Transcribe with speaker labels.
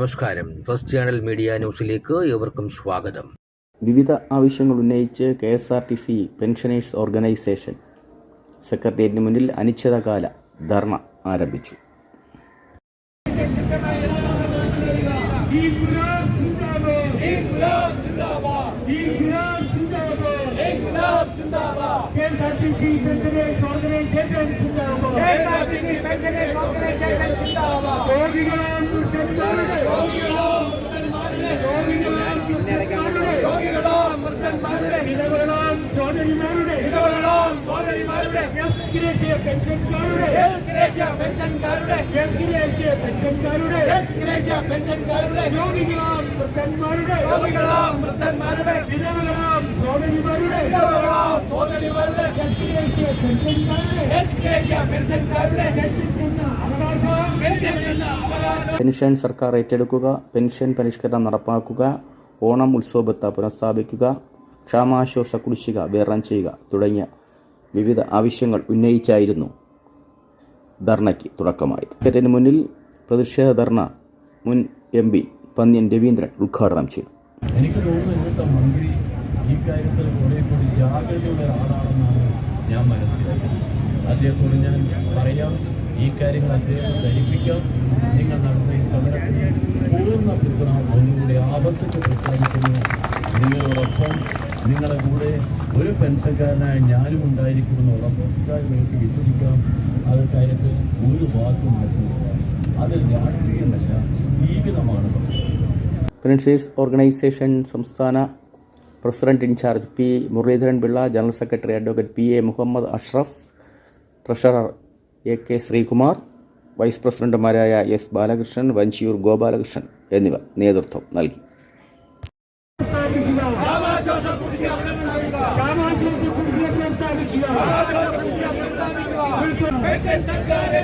Speaker 1: നമസ്കാരം first channel media ന്യൂസിലേക്ക് ഏവർക്കും സ്വാഗതം
Speaker 2: വിവിധ ആവശ്യങ്ങൾ ഉന്നയിച്ച് K S R T C pensioners organisation സെക്രട്ടേറിയറ്റിന് മുന്നിൽ അനിശ്ചിതകാല ധർണ ആരംഭിച്ചു
Speaker 3: ഓർഗനൈസേഷൻ! പെൻഷൻ അവകാശം പെൻഷൻ എന്ന അവകാശം
Speaker 2: പെൻഷൻ സർക്കാർ ഏറ്റെടുക്കുക പെൻഷൻ പരിഷ്കരണം നടപ്പാക്കുക ഓണം ഉത്സവത്തെ പുനഃസ്ഥാപിക്കുക ക്ഷാമാശ്വാസ കുടിശ്ശിക വിതരണം ചെയ്യുക തുടങ്ങിയ വിവിധ ആവശ്യങ്ങൾ ഉന്നയിച്ചായിരുന്നു ധർണയ്ക്ക് തുടക്കമായത്. ടിക്കറ്റിന് മുന്നിൽ പ്രതിഷേധ ധർണ മുൻ എം പി പന്ന്യൻ രവീന്ദ്രൻ ഉദ്ഘാടനം ചെയ്തു.
Speaker 4: എനിക്ക് തോന്നുന്നു മന്ത്രി ഈ കാര്യത്തിൽ കൂടി ജാഗ്രതയുള്ള ഒരാളാണെന്നാണ് ഞാൻ മനസ്സിലാക്കുന്നത്. അദ്ദേഹത്തോട് ഞാൻ പറയാം ഈ കാര്യങ്ങൾ അദ്ദേഹം ധരിപ്പിക്കാം. നിങ്ങൾ നടത്തുന്ന ഈ സമരത്തിന് പൂർണ പിന്തുണ ആവർത്തിച്ച് പ്രഖ്യാപിക്കുന്നു നിങ്ങളോടൊപ്പം നിങ്ങളുടെ കൂടെ ഒരു പെൻഷൻകാരനായ ഞാനും ഉണ്ടായിരിക്കുമെന്ന് ഉറപ്പായി നിങ്ങൾക്ക് വിശ്വസിക്കാം. അത് കാര്യത്തിൽ ഒരു വാക്കും മറ്റുമില്ല അത് രാഷ്ട്രീയമല്ല ജീവിതമാണ്.
Speaker 2: പെൻഷേഴ്സ് ഓർഗനൈസേഷൻ സംസ്ഥാന president in charge P Muraleedharan Pillai general secretary advocate P A Muhammad Ashraf treasurer A K Sreekumar vice പ്രസിഡന്റുമാരായ എസ് ബാലകൃഷ്ണൻ വഞ്ചിയൂർ ഗോപാലകൃഷ്ണൻ എന്നിവർ നേതൃത്വം നൽകി.
Speaker 3: सरकारे